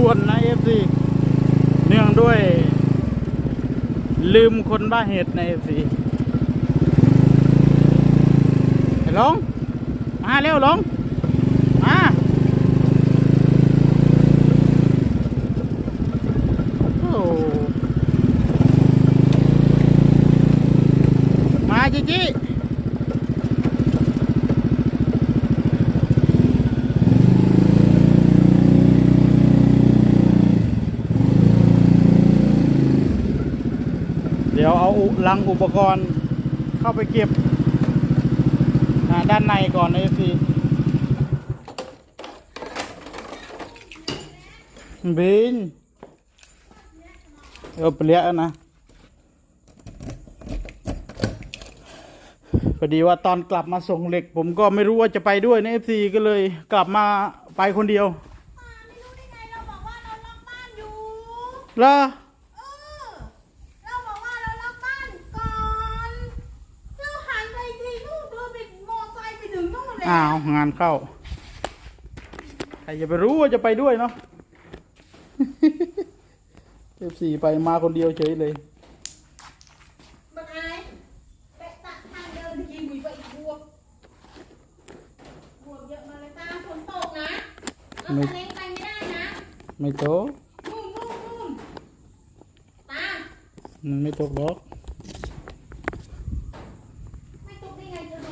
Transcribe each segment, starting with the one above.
ด่วนนะเอฟซีเนื่องด้วย ลืมคนบ้าเหตุในเอฟซีลงมาเร็วลงมาโอ้มาจิจิเดี๋ยวเอาอุลังอุปกรณ์เข้าไปเก็บอ่าด้านในก่อนนะเอฟซีบินเออเปลี่ยนนะ พอดีว่าตอนกลับมาส่งเหล็ก ผมก็ไม่รู้ว่าจะไปด้วยนะเอฟซีก็เลยกลับมาไปคนเดียวป้าไม่รู้ได้ไงเราบอกว่าเราล็อาว งานเข้า ใครจะไปรู้ว่าจะไปด้วยเนาะเอฟซีไปมาคนเดียวเฉยเลยบังไอายไปตัดทางเดินทีวีไปอีกบวกบวกเยอะมาเลยตาฝนตกนะเอาไม่สเล้งไปไม่ได้นะ ไม่ตกนู่นนู่นนู่นตามันไม่ตกหรอก ไม่ตกได้ไงจะดู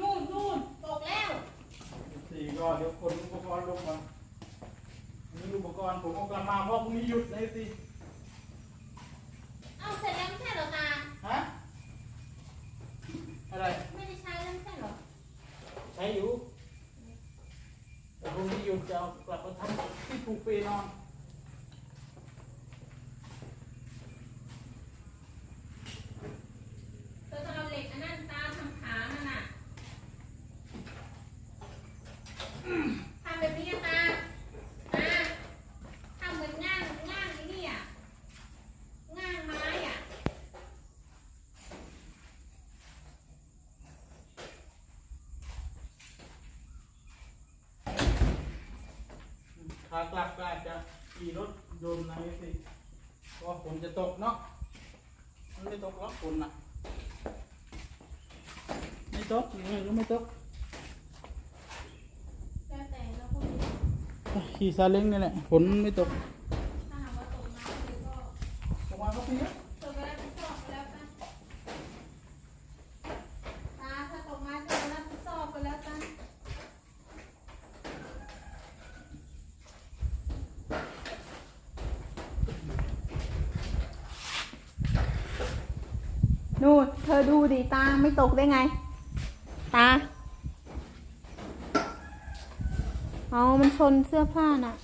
นู่นนู่นตกแล้ว สี่ก็เดี๋ยวคนอุปกรณ์ลงก่อนนี่อุปกรณ์ ผมเอากลับมาเพราะพรุ่งนี้หยุดเลยสิเอาเสร็จแล้วไม่ใช่เหรอตา ฮะอะไรไม่ได้ใช้แล้วไม่ใช่เหรอใช้อยู่แต่พรุ่งนี้หยุดจะเอากลับมาทำที่ผูกเปนอน เธอจะเอาเหล็กอันนั้นตาทำขามันน่ะทำแบบนี้อะตาตาทำเหมือนง่างง่างไอ้นี่อะง่างไม้อะ ขากลับก็อาจจะขี่รถยนต์นะสิเพราะว่าฝนจะตกเนาะมันไม่ตกหรอกฝนน่ะไม่ตกยังไงก็ไม่ตกแล้วแต่เราพวกนี้ขี่ซาเล้งนี่แหละฝนไม่ตกถ้าหากว่าตกมาคือก็ตกมาก็เพียตกไปแล้วก็สอบไปแล้วกันตาถ้าตกมาจะรับผิดชอบไปแล้วกัน นู่นเธอดูดิตาไม่ตกได้ไง ตา เอามันชนเสื้อผ้าน่ะ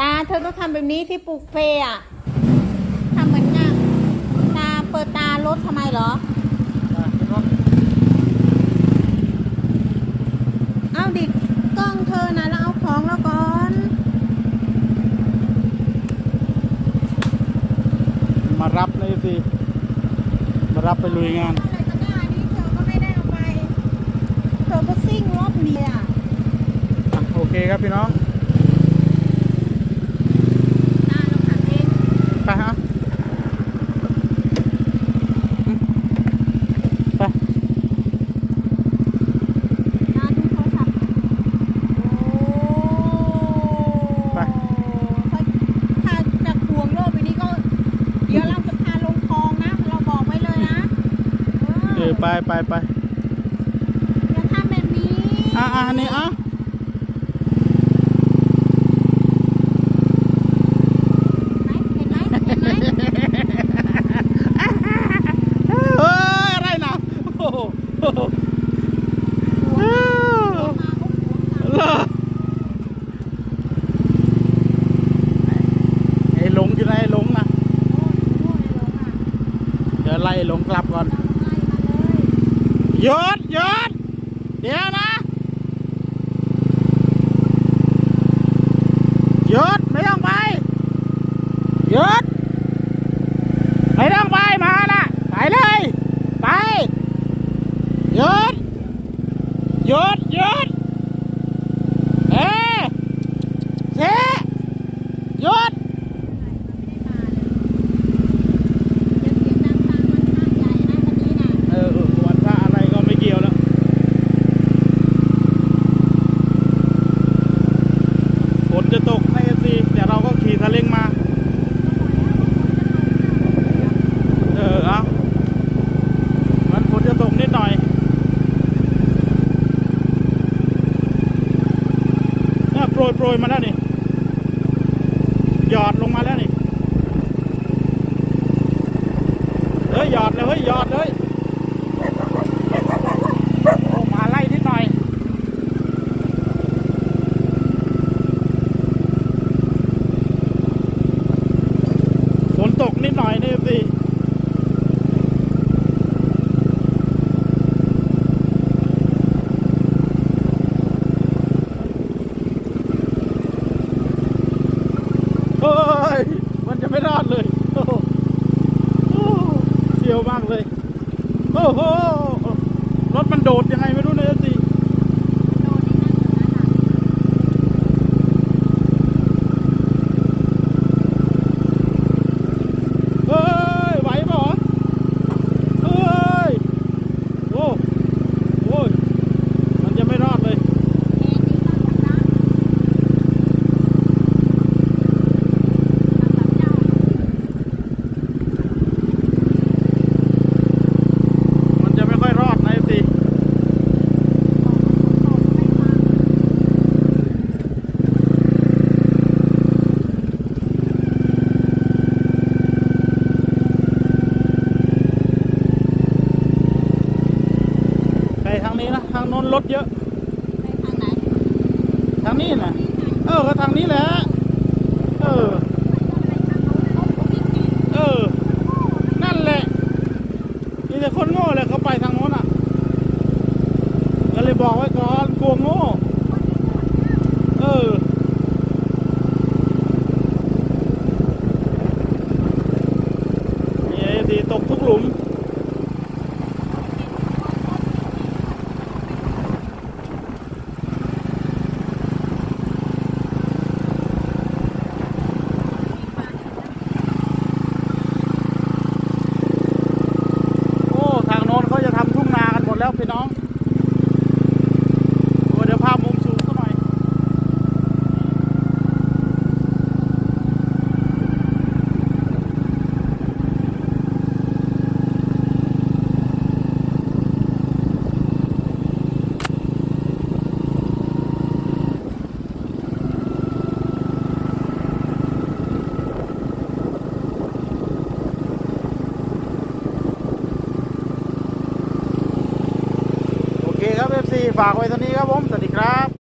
ตาเธอต้องทำแบบนี้ที่ปลูกเพอะทำเหมือนง่ะตาเปิดตารถทำไมเหรอเอาดิกล้องเธอนะแล้วเอาของแล้วก่อนมารับเลยสิ มารับไปลุยงานอะไรตะกร้านี้เธอก็ไม่ได้เอาไปเธอก็ซิ่งรอบนี้อะอะโอเคครับพี่น้อง ตาเราขับเอง ไปฮะอืมไป ตาดูโทรศัพท์โอ้ ไป ถ้าจากห่วงโลกไปนี้ก็ เดี๋ยวเราจะพาลงคลองนะ เราบอกไว้เลยนะ เออ ไปไปไปอย่าทำแบบนี้อะอะนี่อะไหนเห็นไหมเห็นไหมเฮ้ยอะไรนะโอ้โหโอ้โหอ้าวมาโอ้โหเหรอไอ้หลงอยู่ไหนไอ้หลงนะโน่นโน่นเลยลงอะ เดี๋ยวไล่หลงกลับก่อน เหยุดหยุดเดี๋ยวนะหยุดไม่ต้องไปหยุดไม่ต้องไปมานะไปเลย ไปหยุดหยุดหยุดเอ๊ะเสหยุด ยโปรยมาแล้วนี่หยอดลงมาแล้วนี่เฮ้ยหยอดเลยเฮ้ยหยอดเลย โรถมันโดดยังไงไม่รู้นะสิางนี้นะเออก็ทางนี้แหละเออเออ นั่นแหละมีแต่คนโง่เลยเขาไปทางโน้นอะก็เลยบอกว่าับเอฟซีฝากไว้ตอนนี้ครับผม สวัสดีครับ